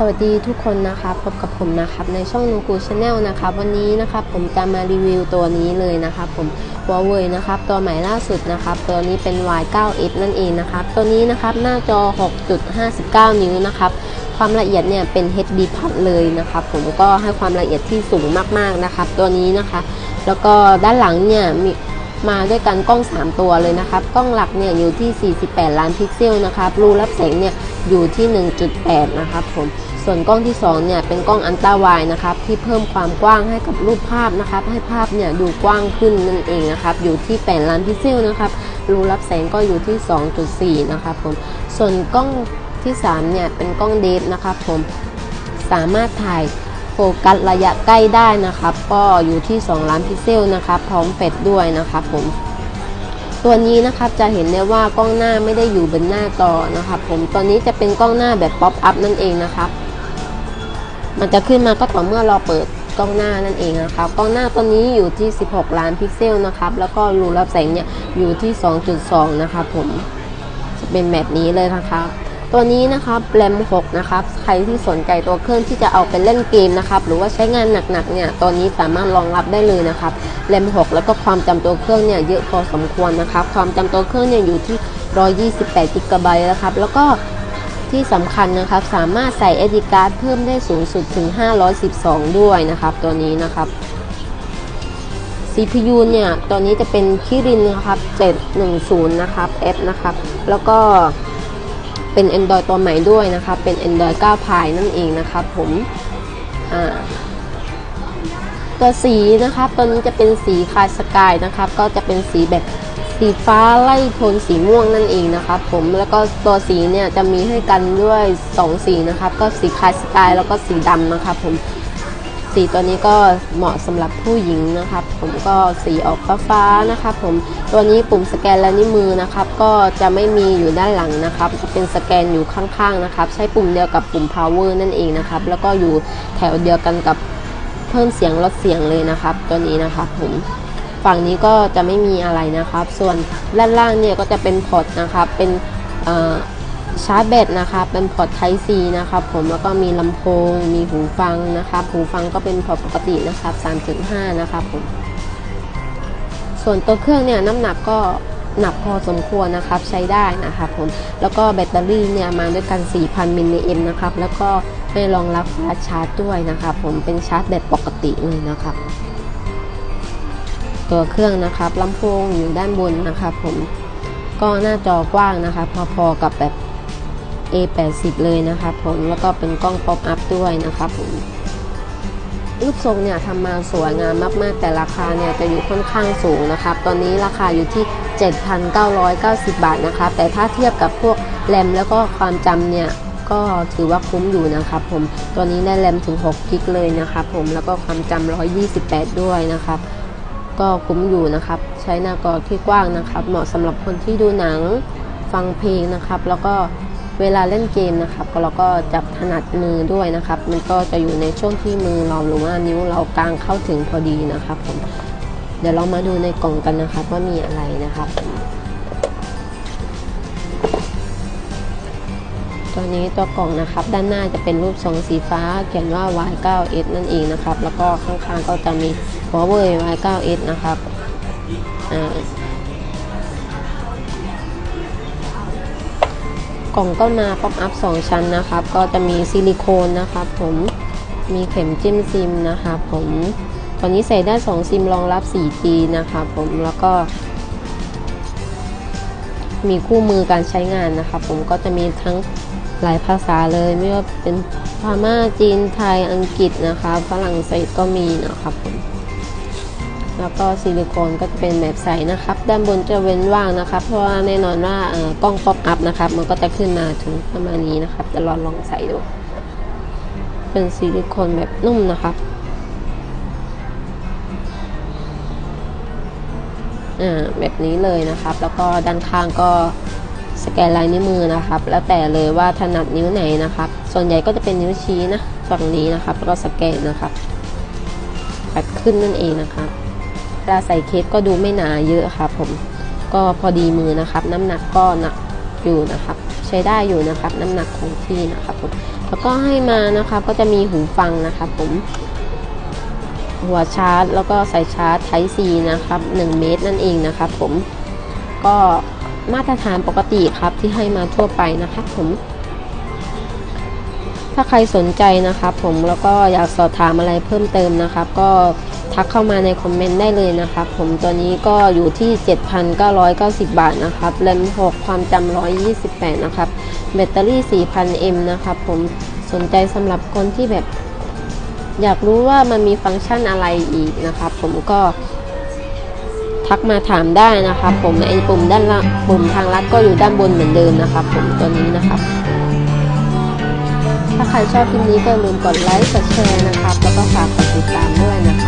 สวัสดีทุกคนนะครับพบกับผมนะครับในช่องนูกูชาแนลนะครับวันนี้นะครับผมจะมารีวิวตัวนี้เลยนะครับผมหัวเวยนะครับตัวใหม่ล่าสุดนะครับตัวนี้เป็น Y9X นั่นเองนะครับตัวนี้นะครับหน้าจอ 6.59 นิ้วนะครับความละเอียดเนี่ยเป็น HD Plus เลยนะครับผมก็ให้ความละเอียดที่สูงมากๆนะครับตัวนี้นะคะ แล้วก็ด้านหลังเนี่ยมีมาด้วยกันกล้อง 3 ตัวเลยนะครับ กล้องหลักเนี่ยอยู่ที่ 48 ล้านพิกเซลนะครับ รูรับแสงเนี่ยอยู่ที่ 1.8 นะครับผม ส่วนกล้องที่2เนี่ยเป็นกล้องอันตราวด์นะครับที่เพิ่มความกว้างให้กับรูปภาพนะครับ ให้ภาพเนี่ยดูกว้างขึ้นนั่นเองนะครับ อยู่ที่8ล้านพิกเซลนะครับรูรับแสงก็อยู่ที่ 2.4 นะครับผมส่วนกล้องที่3เนี่ยเป็นกล้องเดฟนะครับผมสามารถถ่ายโฟกัสระยะใกล้ได้นะครับ ก็อยู่ที่ 2 ล้านพิกเซลนะครับพร้อมเฟดด้วยนะครับผมตัวนี้นะครับจะเห็นได้ว่ากล้องหน้าไม่ได้อยู่บนหน้าจอนะครับผมตัวนี้จะเป็นกล้องหน้าแบบป๊อปอัพนั่นเองนะครับ มันจะขึ้นมาก็ต่อเมื่อเราเปิดกล้องหน้านั่นเองนะครับกล้องหน้าตัวนี้อยู่ที่ 16 ล้านพิกเซลนะครับ แล้วก็รูรับแสงเนี่ยอยู่ที่ 2.2 นะครับผมจะเป็นแบบนี้เลยนะครับตัวนี้นะครับแรม6นะครับ ใครที่สนใจตัวเครื่องที่จะเอาไปเล่นเกมนะครับ หรือว่าใช้งานหนักๆ เนี่ย ตัวนี้สามารถรองรับได้เลยนะครับแรม6แล้วก็ความจำตัวเครื่องเนี่ยเยอะพอสมควรนะครับ ความจำตัวเครื่องเนี่ยอยู่ที่ 128กิกะไบต์นะครับ แล้วก็ ที่สำคัญนะครับสามารถใส่ SD card เพิ่มได้สูงสุดถึง 512 ด้วยนะครับ ตัวนี้นะครับ CPU เนี่ยตัวนี้จะเป็นคิรินนะครับ 710 นะครับ F นะครับ แล้วก็เป็น Android ตัวใหม่ด้วยนะครับ เป็น Android 9 Pie นั่นเองนะครับผมอ่าตัวสีนะครับตัวนี้จะเป็นสีคาสกายนะครับ ก็จะเป็นสีแบบ สีฟ้าไล่โทนสีม่วงนั่นเองนะครับผมแล้วก็ตัวสีเนี่ยจะมีให้กันด้วย 2 สีนะครับ ก็สีคายสกายแล้วก็สีดำนะครับผมสีตัวนี้ก็เหมาะสำหรับผู้หญิงนะครับ ผมก็สีออกฟ้าๆนะครับผมตัวนี้ปุ่มสแกนและนิ้วมือนะครับ ก็จะไม่มีอยู่ด้านหลังนะครับจะเป็นสแกนอยู่ข้างๆนะครับ ใช้ปุ่มเดียวกับปุ่ม power นั่นเองนะครับ แล้วก็อยู่แถวเดียวกันกับเพิ่มเสียงลดเสียงเลยนะครับ ตัวนี้นะครับผม ฝั่งนี้ก็จะไม่มีอะไรนะครับ ส่วนด้านล่างเนี่ยก็จะเป็นพอร์ตนะครับ เป็นชาร์จแบตนะครับเป็นพอร์ต Type C นะครับผมแล้วก็มีลำโพง มีหูฟังนะครับ หูฟังก็เป็นพอร์ตปกตินะครับ 3.5 นะครับผม ส่วนตัวเครื่องเนี่ยน้ำหนักก็หนักพอสมควรนะครับใช้ได้นะครับผม แล้วก็แบตเตอรี่เนี่ยมาด้วยกัน 4,000 มิลลิแอมนะครับ แล้วก็ให้รองรับฟาชาร์จด้วยนะครับผมเป็นชาร์จแบตปกติเลยนะครับ ตัวเครื่องนะครับลำโพงอยู่ด้านบนนะครับผมก็หน้าจอกว้างนะคะพอๆกับแบบ A80 เลยนะครับผมแล้วก็เป็นกล้องป๊อปอัพด้วยนะครับผมรูปทรงเนี่ยทำมาสวยงามมากๆ แต่ราคาเนี่ยจะอยู่ค่อนข้างสูงนะครับ ตอนนี้ราคาอยู่ที่ 7,990 บาทนะครับแต่ถ้าเทียบกับพวกแรมแล้วก็ความจำเนี่ยก็ถือว่าคุ้มอยู่นะครับผม ตัวนี้ได้แรมถึง6กิกเลยนะครับผม แล้วก็ความจำ128 ด้วยนะครับ ก็คุ้มอยู่นะครับ ใช้หน้ากอที่กว้างนะครับ เหมาะสำหรับคนที่ดูหนังฟังเพลงนะครับ แล้วก็เวลาเล่นเกมนะครับ ก็เราก็จับถนัดมือด้วยนะครับ มันก็จะอยู่ในช่วงที่มือเราหรือว่านิ้วเรากลางเข้าถึงพอดีนะครับผมเดี๋ยวเรามาดูในกล่องกันนะครับว่ามีอะไรนะครับ ตัวนี้ตัวกล่องนะครับ ด้านหน้าจะเป็นรูปทรงสีฟ้า เขียนว่า Y9S นั่นเองนะครับ แล้วก็ข้างๆก็จะมีหัวเว่ย Y9S นะครับอ่ากล่องก็มาป๊อปอัพ2ชั้นนะครับ ก็จะมีซิลิโคนนะครับ ผมมีเข็มจิ้มซิมนะครับผมตอนนี้ใส่ได้2ซิมรองรับ 4G นะครับผมแล้วก็ มีคู่มือการใช้งานนะครับผมก็จะมีทั้ง หลายภาษาเลยไม่ว่าเป็นพม่าจีนไทยอังกฤษนะคะฝรั่งเศสก็มีนะครับผมแล้วก็ซิลิโคนก็จะเป็นแบบใสนะครับ ด้านบนจะเว้นว่างนะครับ เพราะว่าแน่นอนว่าเอ่อกล้องป๊อปอัพนะครับ มันก็จะขึ้นมาถึงประมาณนี้นะครับ จะลองลองใส่ดู เป็นซิลิโคนแบบนุ่มนะครับอ่าแบบนี้เลยนะครับ แล้วก็ด้านข้างก็ สแกนลายนิ้วมือนะครับ แล้วแต่เลยว่าถนัดนิ้วไหนนะครับ ส่วนใหญ่ก็จะเป็นนิ้วชี้นะฝั่งนี้นะครับ แล้วก็สแกนนะครับปัดขึ้นนั่นเองนะครับเวลาใส่เคสก็ดูไม่หนาเยอะครับผมก็พอดีมือนะครับ น้ำหนักก็หนักอยู่นะครับ ใช้ได้อยู่นะครับ น้ำหนักคงที่นะครับผมแล้วก็ให้มานะครับก็จะมีหูฟังนะครับผมหัวชาร์จ แล้วก็สายชาร์จ Type C นะครับ 1 เมตรนั่นเองนะครับผมก็ มาตรฐานปกติครับที่ให้มาทั่วไปนะครับผมถ้าใครสนใจนะครับผมแล้วก็อยากสอบถามอะไรเพิ่มเติมนะครับ ก็ทักเข้ามาในคอมเมนต์ได้เลยนะครับผมตัวนี้ก็อยู่ที่ 7,990 บาทนะครับแรม6ความจำ128 นะครับแบตเตอรี่ 4,000 m นะครับผมสนใจสำหรับคนที่แบบ อยากรู้ว่ามันมีฟังก์ชันอะไรอีกนะครับผมก็ ทักมาถามได้นะครับ ผมไอ้ปุ่มด้านล่างปุ่มทางลัดก็อยู่ด้านบนเหมือนเดิมนะครับ ผมตัวนี้นะครับถ้าใครชอบคลิปนี้ก็อย่าลืมกดไลค์กดแชร์นะครับ แล้วก็ฝากกดติดตามด้วยนะคะ